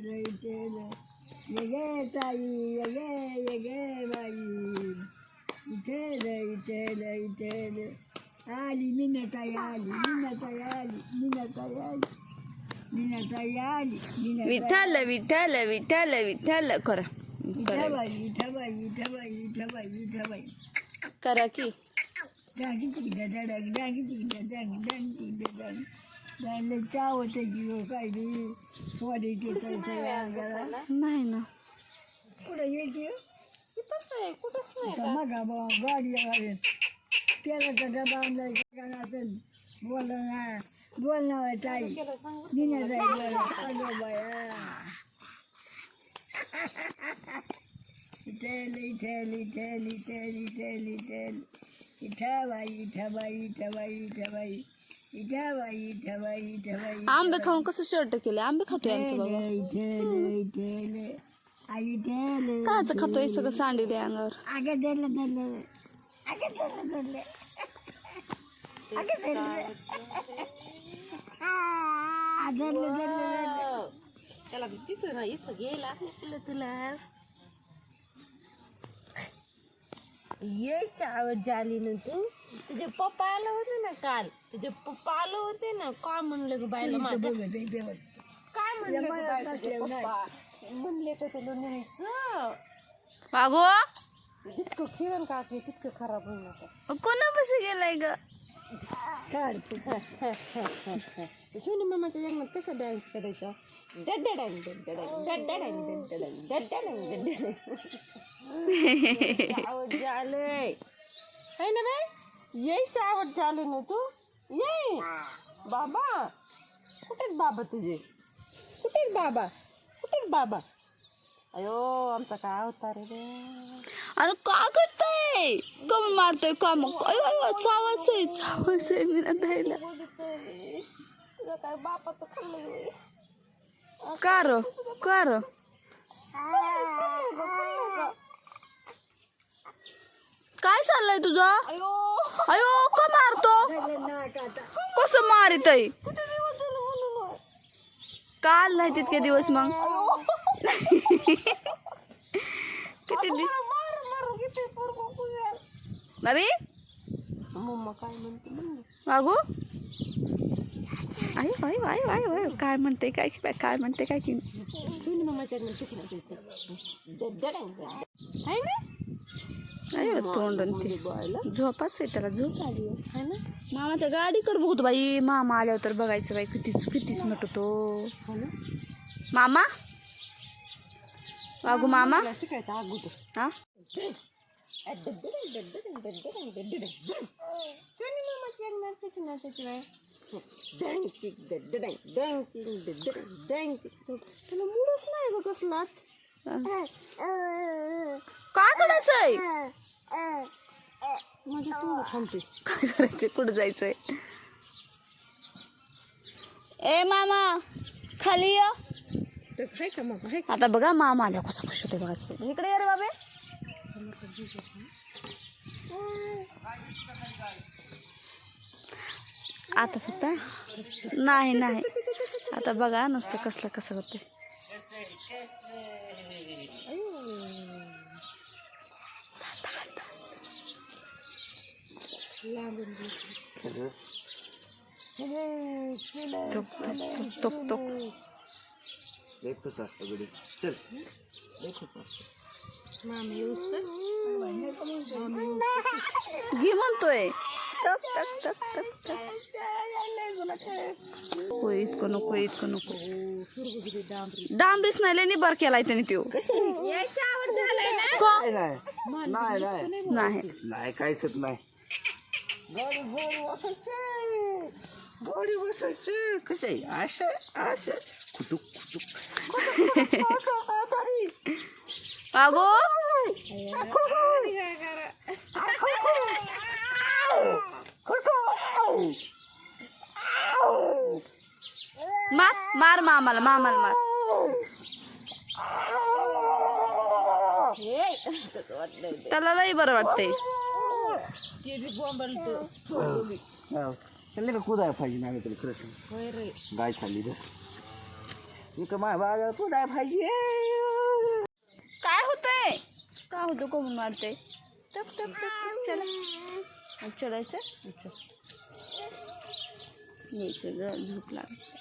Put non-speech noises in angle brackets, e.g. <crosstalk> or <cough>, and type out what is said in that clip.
इटेल इटेल ये गे ताई ये गे ये गे बाई इटेल इटेल इटेल आली मीनाताई आली मीनाताई आली मीनाताई आली मीनाताई आली मीनाताई विठ्ठल विठ्ठल विठ्ठल विठ्ठल करा करा विठाबाई विठाबाई विठाबाई विठाबाई विठाबाई करा की डांगी चिकटा डांगी डांगी चिकटा डांगी डांगी चिकटा की काय रे पोरी ते अंगाला. नाही ना. कुठं येते कुठंच मग गाडी आहे त्याला तर डबा आणलाय गाण्याचं बोलणं ना बोलणं ताई. निना जाई बोला बाया. इथेल इथेल इथेल इथेल इथेल इथेल इथं बाई इथं बाई इथं बाई इथं बाई. बाई इथं बाई आंबे खाऊन कसं शर्ट केले आंबे खातोय आमचं बाबा. आई इथेल काच खातोय सगळं सांडले अंगावर अगं दिलं दिलं अगं दिलं दिलं अगं दिलं अगं दिलं दिलं त्याला तिथं ना इथं गेला. तुला. यायच्या आवड झाली ना तू. तुझे पप्पा आलं होते ना काल. तुझे पप्पा आलं होते ना. काय म्हणलं ग बायला तेव्हा. काय म्हणलं ग तुझे. पप्पा? म्हणले तर तुला न्यायचं. वागो जितकं खेळून का तितकं खराब होईल नका कोणापाशी गेलाय ग. सोनी मामाच्या लग्नात कसा डान्स करायचा डड्डाडांग डड्डाडांग डड्डाडांग डड्डाडांग डड्डाडांग डड्डाडांग <laughs> आवड झालंय. है ना बाय यायचं आवड झालं ना तू. ये बाबा कुठेच बाबा तुझे? कुठेच बाबा? कुठेच बाबा? अयो आमचा काय होता रे अरे का करताय? कम मारतोय काम. अयो अयो चावाच आहे चावाच आहे मी ना द्यायला काय बापाचं खाल्लं कार कार काय चाललंय तुझं? अयो. का मारतो. कसं मारित काल नाही तितके दिवस मग? किती बाबी मम्मा काय म्हणते आई आई आई आई आई काय म्हणते काय की काय म्हणते काय की अरे तोंड ते झोपाच आहे त्याला झोप आली आहे ना मामाच्या गाडीकडे बघतो बाई मामा आल्यावर तर बघायचं बाई कितीच कितीच नटतो मामा वागू मामा शिकायचं अगोदर हा त्याला नाही ग कसलाच काय करायचंय? काय करायचंय? कुठं जायचंय? ए मामा खाली या. आता बघा मामा आल्या कसा खुश होते बघा. इकडे ये रे बाबे. आता फक्त नाही नाही. आता बघा नुसतं कसलं कसं होते एकच असतं गडी चल एकच असतं <laughs> घे म्हणतोय. टक टक टक टक <laughs> इतकं नको इतकं नको. डांबरीस नाही लय निबार केलाय त्याने त्यो. का? नाही नाही. नाही नाही. नाही. काहीच नाही. कसं खुटुक खुटुक अगो मार मार मामाला मामाला मार. त्याला लई बरं वाटतंय. त्याला का कुदाय पाहिजे नाही गाय चालली तर. पाहिजे. काय होतंय? काय होतं कोण मारते टप टप टप चला. ग झोप लागते.